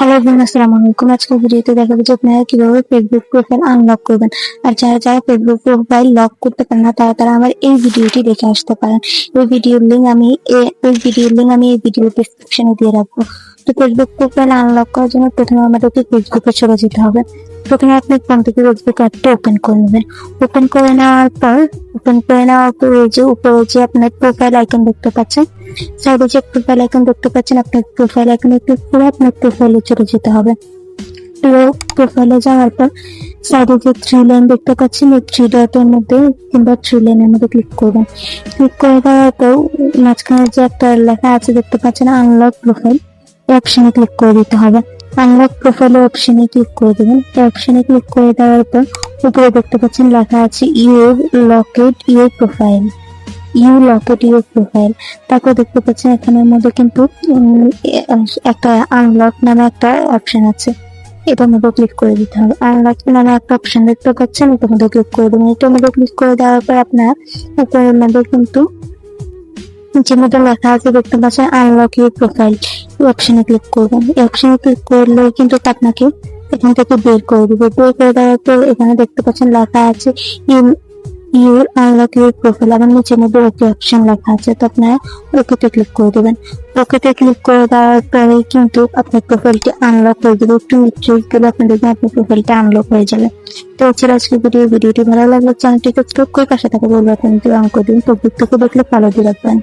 Hello everyone আসসালামু আলাইকুম। আজকের ভিডিওতে দেখাবো যে আপনারা কীভাবে ফেসবুক প্রোফাইল আনলক করবেন। আর যারা যারা ফেসবুক প্রোফাইল লক করতে পারেন না, তারা তারা আমার এই ভিডিওটি দেখে আসতে পারেন। এই ভিডিওর লিঙ্ক আমি এই ভিডিওর লিঙ্ক আমি এই ভিডিও ডেসক্রিপশনে দিয়ে রাখব। তো ফেসবুক প্রোফাইল আনলক করার জন্য প্রথমে আমাদেরকে ফেসবুকে চলে যেতে হবে। প্রথমে আপনি ফোন থেকে ফেসবুক অ্যাপটা ওপেন করে নেবেন? ওপেন করে নেওয়ার পর ওপেন করে নেওয়ার পর এই যে উপরে যে আপনার প্রোফাইল আইকন দেখতে পাচ্ছেন সাইডে যে প্রোফাইল আইকন দেখতে পাচ্ছেন, আপনার প্রোফাইল আইকনে ক্লিক করে আপনার প্রোফাইলে চলে যেতে হবে। প্রোফাইলে যাওয়ার পর সাইডে যে থ্রি লাইন দেখতে পাচ্ছেন, এই থ্রি ডটের মধ্যে কিংবা থ্রি লাইনের মধ্যে ক্লিক করবেন। ক্লিক করে দেওয়ার পর মাঝখানে যে একটা লেখা আছে দেখতে পাচ্ছেন আনলক প্রোফাইল অপশনে ক্লিক করে দিতে হবে। আনলক প্রোফাইল অপশনে ক্লিক করে দেবেন। অপশনে ক্লিক করে দেওয়ার পর উপরে দেখতে পাচ্ছেন লেখা আছে your locate your profile you locate your profile তারপর দেখতে পাচ্ছেন এখানের মধ্যে কিন্তু একটা আনলক নামে একটা অপশন আছে। এটার মধ্যে ক্লিক করে দিতে হবে। আনলক নামে একটা অপশন দেখতে পাচ্ছেন, এটার মধ্যে ক্লিক করে দেবেন। এটার মধ্যে ক্লিক করে দেওয়ার পর আপনার উপরের মধ্যে কিন্তু নিচের মধ্যে লেখা আছে, দেখতে পাচ্ছেন আনলক ইউর প্রোফাইল এই অপশনে ক্লিক করবেন এই অপশনে ক্লিক করলে কিন্তু আপনাকে এখান থেকে বের করে দেবে। বের করে দেওয়ার পর এখানে দেখতে পাচ্ছেন লেখা আছে you your unlock your profile আবার নিচের মধ্যে ওকে অপশন লেখা আছে। তো আপনারা ওকেতে ক্লিক করে দেবেন। ওকেতে ক্লিক করে দেওয়ার পরে কিন্তু আপনার প্রোফাইলটি আনলক হয়ে যাবে একটু নিশ্চয়ই গেলে আপনি দেখবেন আপনার প্রোফাইলটা আনলক হয়ে যাবে। তো এছাড়া আজকে ভিডিও ভিডিওটি ভালো লাগলে চ্যানেলটি সাবস্ক্রাইব করে পাশে থাকা বলবেন অন করে দিন। ফেসবুক থেকে দেখলে ফলো দিয়ে রাখবেন।